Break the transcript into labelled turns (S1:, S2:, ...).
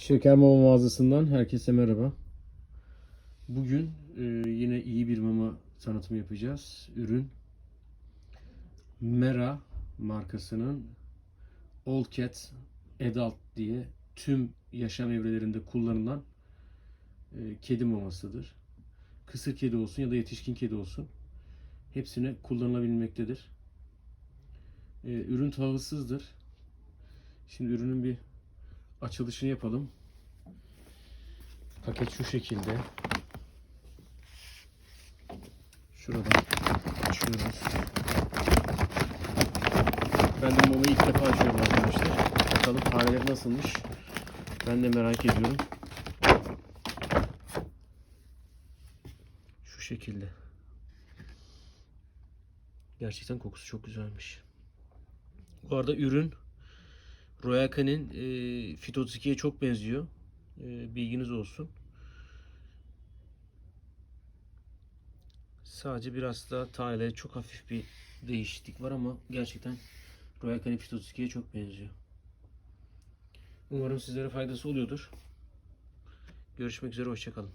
S1: Şeker Mama mağazasından herkese merhaba. Bugün e, yine iyi bir mama tanıtımı yapacağız. Ürün Mera markasının Old Cat Adult diye tüm yaşam evrelerinde kullanılan e, kedi mamasıdır. Kısır kedi olsun ya da yetişkin kedi olsun hepsine kullanılabilmektedir. E, ürün tahılsızdır. Şimdi ürünün bir açılışını yapalım. Paket şu şekilde. Şuradan açıyoruz. Ben de mamayı ilk defa açıyorum arkadaşlar. Bakalım taneleri nasılmış. Ben de merak ediyorum. Şu şekilde. Gerçekten kokusu çok güzelmiş. Bu arada ürün Royal Canin e, Fit 32'ye çok benziyor. E, bilginiz olsun. Sadece biraz daha taneleri çok hafif bir değişiklik var ama gerçekten Royal Canin Fit 32'ye çok benziyor. Umarım sizlere faydası oluyordur. Görüşmek üzere, hoşçakalın.